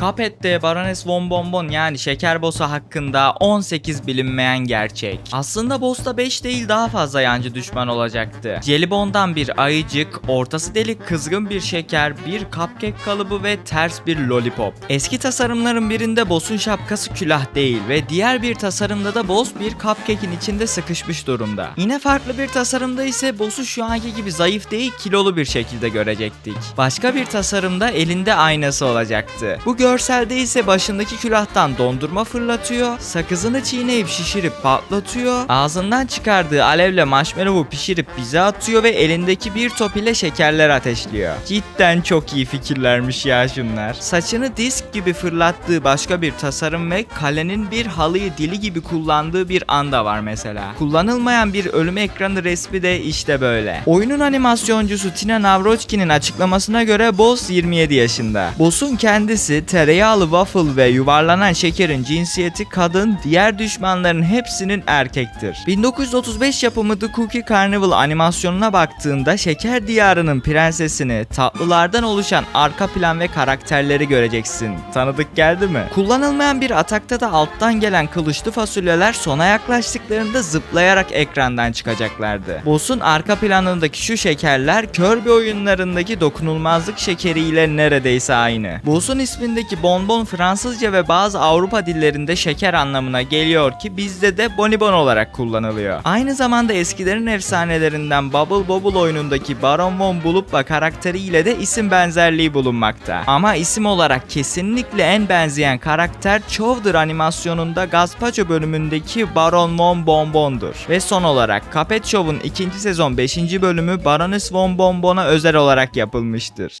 Cuphead'de Baroness Von Bonbon yani şeker boss'u hakkında 18 bilinmeyen gerçek. Aslında boss'ta 5 değil daha fazla yancı düşman olacaktı. Jelibon'dan bir ayıcık, ortası delik kızgın bir şeker, bir cupcake kalıbı ve ters bir lollipop. Eski tasarımların birinde boss'un şapkası külah değil ve diğer bir tasarımda da boss bir cupcake'in içinde sıkışmış durumda. Yine farklı bir tasarımda ise boss'u şu anki gibi zayıf değil kilolu bir şekilde görecektik. Başka bir tasarımda elinde aynası olacaktı. Bu görselde ise başındaki külahtan dondurma fırlatıyor, sakızını çiğneyip şişirip patlatıyor, ağzından çıkardığı alevle marshmallow'u pişirip bize atıyor ve elindeki bir top ile şekerler ateşliyor. Cidden çok iyi fikirlermiş ya şunlar. Saçını disk gibi fırlattığı başka bir tasarım ve kalenin bir halıyı dili gibi kullandığı bir anda var mesela. Kullanılmayan bir ölüm ekranı resmi de işte böyle. Oyunun animasyoncusu Tina Navrochki'nin açıklamasına göre Boss 27 yaşında. Boss'un kendisi tereyağlı waffle ve yuvarlanan şekerin cinsiyeti kadın, diğer düşmanların hepsinin erkektir. 1935 yapımı The Cookie Carnival animasyonuna baktığında şeker diyarının prensesini, tatlılardan oluşan arka plan ve karakterleri göreceksin. Tanıdık geldi mi? Kullanılmayan bir atakta da alttan gelen kılıçlı fasulyeler sona yaklaştıklarında zıplayarak ekrandan çıkacaklardı. Boss'un arka planındaki şu şekerler Kirby oyunlarındaki dokunulmazlık şekeriyle neredeyse aynı. Boss'un ismindeki bonbon Fransızca ve bazı Avrupa dillerinde şeker anlamına geliyor ki bizde de bonibon olarak kullanılıyor. Aynı zamanda eskilerin efsanelerinden Bubble Bobble oyunundaki Baron Von Buluppa karakteriyle de isim benzerliği bulunmakta. Ama isim olarak kesinlikle en benzeyen karakter Chowder animasyonunda Gazpacho bölümündeki Baron Von Bonbon'dur. Ve son olarak Cuphead Show'un ikinci sezon 5. bölümü Baroness Von Bonbon'a özel olarak yapılmıştır.